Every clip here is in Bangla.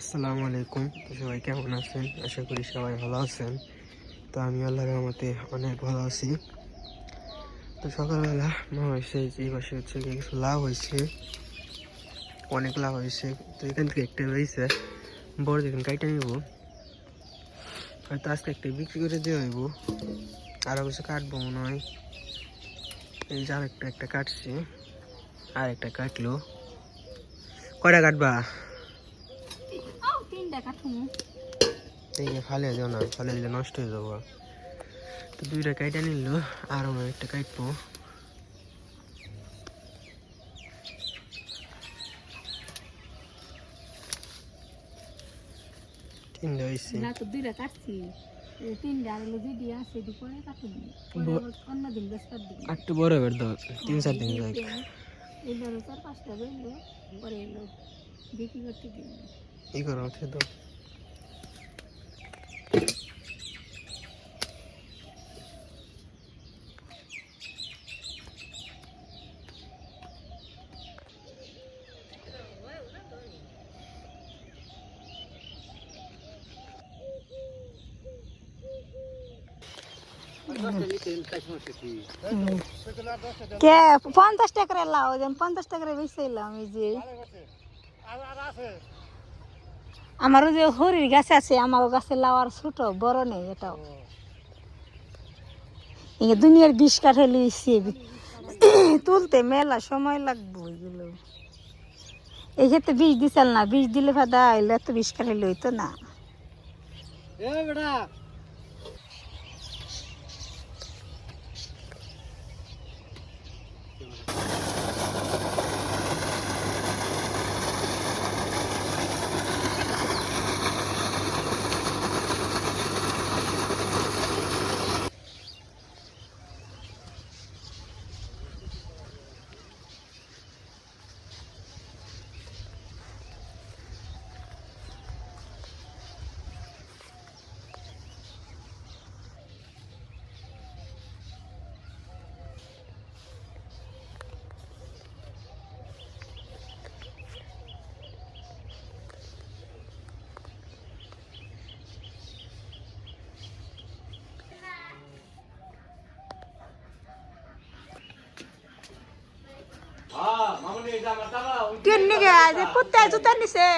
আসসালামু আলাইকুম। তো সবাই কেমন আছেন? আশা করি সবাই ভালো আছেন। তো আমি আল্লাহর রহমতে অনেক ভালো আছি। তো সকালবেলা মা হয়েছে যে পাশে হচ্ছে কিছু লাভ হয়েছে। অনেক লাভ হয়েছে। তো এখান থেকে একটা রয়েছে বড় যেখানে কাইটা নিব, হয়তো আজকে একটা বিক্রি করে দিয়ে হইব। আরও কিছু কাটবো মনে হয়। এই যে আরেকটা একটা কাটছি। আর একটা কাটলো। কয়টা কাটবা? ফালে দিও না ফালে দিলে নষ্ট হয়ে যাব। তো দুইটা কাইটা নিল আর আমার একটা কাটবো তিনটা হয়েছে। না তো দুইটা কাটছি। একটু বড় এবার দাও তিন চার দিন যাক। এবার চার পাঁচটা পরে এলো। বিক্রি করতে দিন ই করো উঠে দাও কে পঞ্চাশ টাকা লাও যেন পঞ্চাশ টাকা বেশি এলাম এই যে আমারও যে হরির গাছ আছে, আমার গাছে লাওয়ার ছোট, বড় নেই এটাও। দুনিয়ার বিষ কাঠে লইছি। তুলতে মেলা সময় লাগবো এগুলো। এই ক্ষেত্রে বিষ দিছাল না, বিষ দিলে ফাদা এলে তো বিষ কাঠে লইতো না। তিন নিগে? যে কুত্তা জুতা নিছে।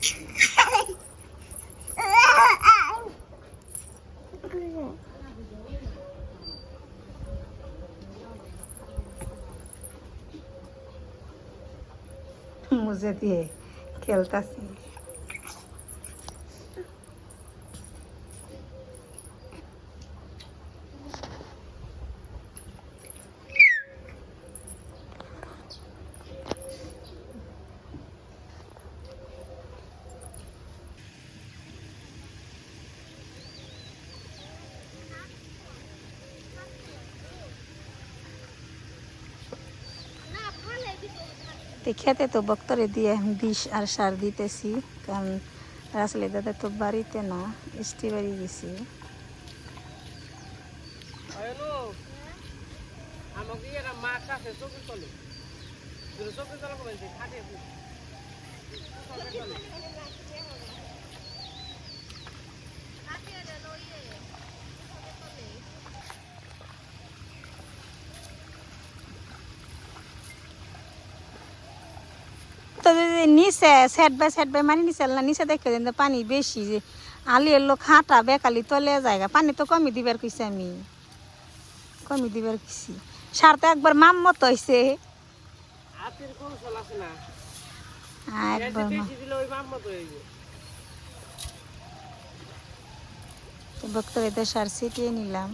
মুজে দিয়ে খেলতাছি তো খেতে তো বক্তরে দিয়ে বিষ আর সার দিতেছি, কারণ রাসলে দাদা তো বাড়িতে না ইষ্টি বাড়ি গেছি একটা মাছ আছে চোখের তলে চোখের তলে কমেছে খাটে তো যদি নিচে সেট বাই সেট বাই মানে নিচে না নিচে দেখে দেন তো পানি বেশি যে আলি এলো খাটা বেকালি তলে জায়গা। পানি তো কমই দিবার কইছি আমি। কমই দিবার কইছি। সার তো একবার মাম মতো হয়েছে একবার হয়ে যাবে তো বক্তব্যতে সার ছিটিয়ে নিলাম।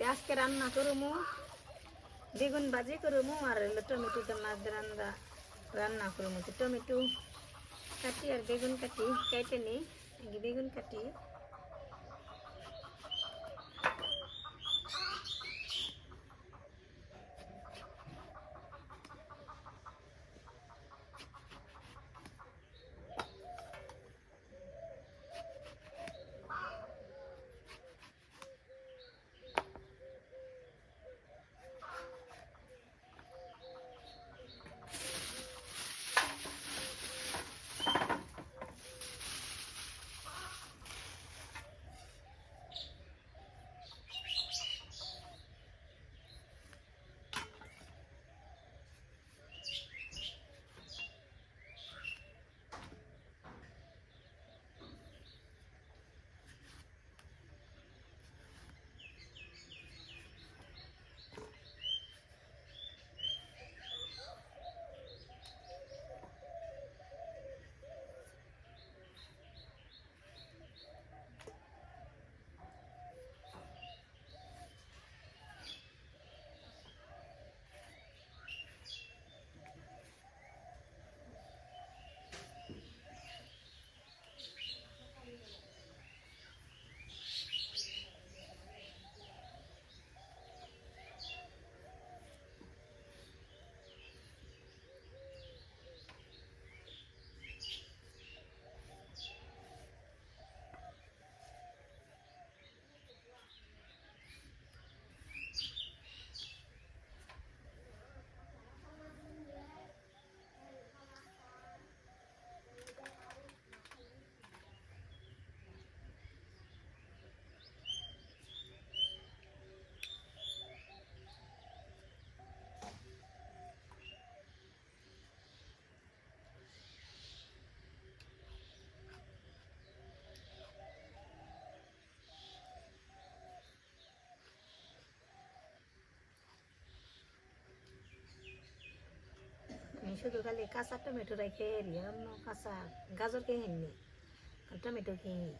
আজকে রান্না করব বেগুন ভাজি করব আর টমেটোটা মাছ রান্না রান্না করব টমেটো কাটি আর বেগুন কাটি, কেটে নিই বেগুন কাটি শুধু খালি কাঁচা টমেটো রেখে অন্য কাঁচা গাজর খেয়ে নি টমেটো খেয়ে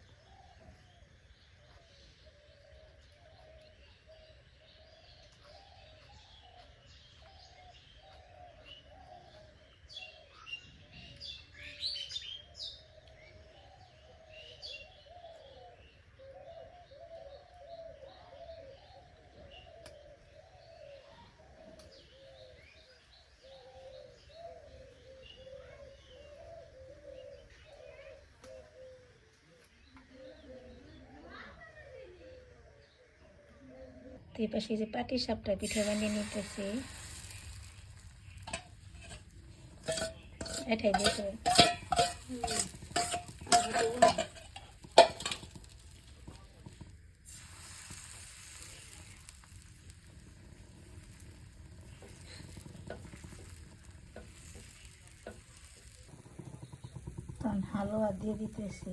তো এই পাশে যে পাটি সাপটা পিঠা বানিয়ে নিতেছি। এটাই হালুয়া দিয়ে দিতেছি।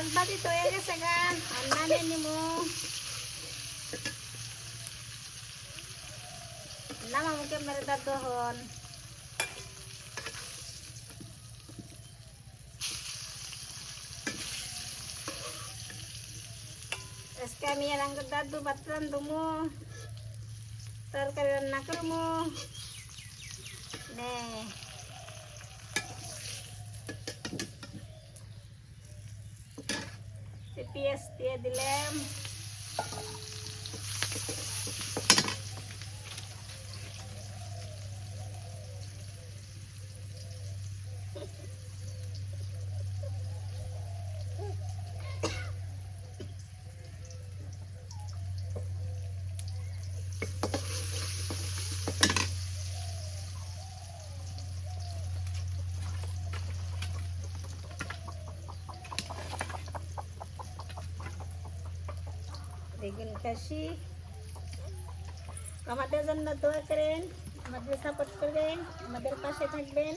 তে মাছ বাজি তো হয়ে গেছে গা আর নামিয়ে নিমু নামামু কেমনে দাদু হন আজকে আমি আর আঙ্গুর দাদু ভাত রান্ধমু তরকারি রান্না করমু নে পেঁয়াজ দিয়ে দিলাম। বেগুন কাশি আমাদের জন্য দোয়া করেন আমাদের সাপোর্ট করবেন আমাদের পাশে থাকবেন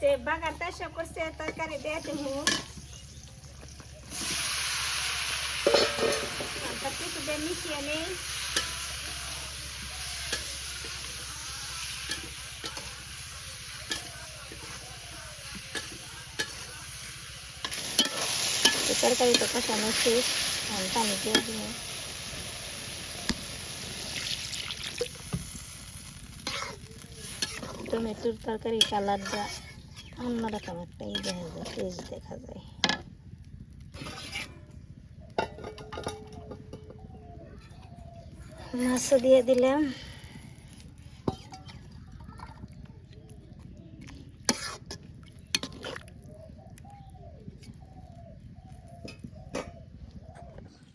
তে বাগারটা সব করছে তরকারি দিয়ে দেবো সব কিছু দিয়ে মিশিয়ে নেই তো কষানো শেষ পানি দিয়ে দিব। টমেটোর তরকারি কালারটা অন্যরকম একটা ই দেখা যায় টেস্ট দেখা যায়। মাছও দিয়ে দিলাম।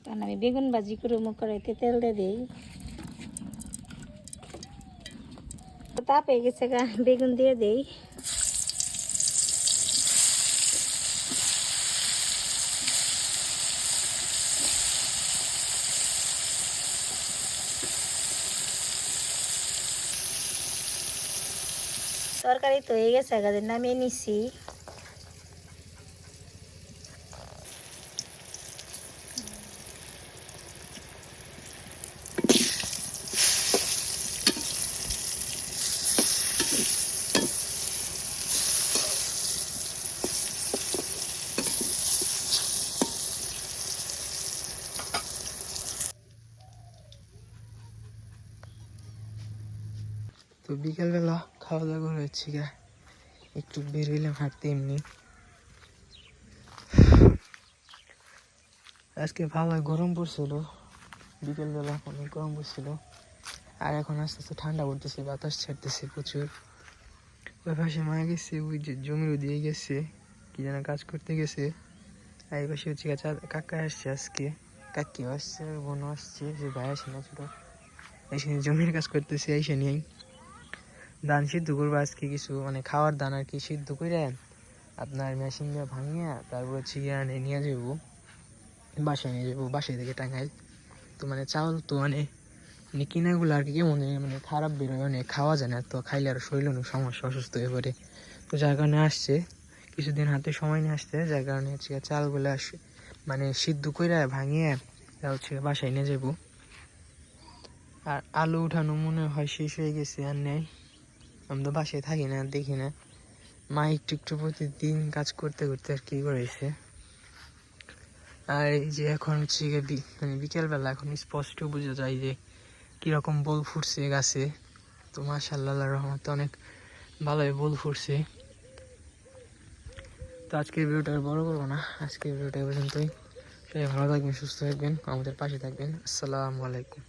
কারণ আমি বেগুন ভাজি করে মুখ করাইতে তেল দিয়ে দিই। তাপে গেছে গা, বেগুন দিয়ে দেই। তরকারি তো হয়ে গেছে নামিয়ে নিছি তো বিকেলবেলা খাওয়া গা একটু বের হইলাম হাঁটতে এমনি। আজকে ভালো গরম পড়ছিল, বিকেলবেলা অনেক গরম পড়ছিল, আর এখন আস্তে আস্তে ঠান্ডা পড়তেছে, বাতাস ছাড়তেছে প্রচুর। ওই পাশে মা গেছে, ওই যে জমির দিয়ে গেছে, কি যেন কাজ করতে গেছে। আর এই পাশে হচ্ছে কাকা আসছে আজকে। কাকিও আসছে, বোনও আসছে, যে ভাই আসে না ছোট। এসে জমির কাজ করতেছে, এসে নিয়েই ধান সিদ্ধ করব, আজকে কিছু মানে খাওয়ার দান আর কি সিদ্ধ করে আপনার মেশিন দিয়ে ভাঙিয়ে তারপর হচ্ছে গিয়ে নিয়ে যাব বাসায় নিয়ে যাব বাসায় থেকে টাঙ্গাইল। তো মানে চাউল তো মানে মানে কিনাগুলো আর কি কেমন মানে খারাপ বেরোয় মানে খাওয়া যায় না, তো খাইলে আর শরীর অনেক সমস্যা, অসুস্থ হয়ে পড়ে। তো যার কারণে আসছে, কিছুদিন হাতে সময় নিয়ে আসছে, যার কারণে হচ্ছে চালগুলো আসে মানে সিদ্ধ করে ভাঙিয়ে তা হচ্ছে বাসায় নিয়ে যাব আর আলু উঠানো মনে হয় শেষ হয়ে গেছে, আর নেই। আমি তো বাসায় থাকি না, দেখি না। মা একটু একটু প্রতিদিন কাজ করতে করতে আর কি করেছে। আর এই যে এখন হচ্ছে গিয়ে মানে বিকেলবেলা এখন স্পষ্ট বোঝা যায় যে কীরকম বল ফুটছে গাছে। তো মাশাল্লাহ রহমতে অনেক ভালোই বল ফুটছে। তো আজকের ভিডিওটা আর বড় করব না। আজকের ভিডিওটা পর্যন্তই। সবাই ভালো থাকবেন, সুস্থ থাকবেন, আমাদের পাশে থাকবেন। আসসালামু আলাইকুম।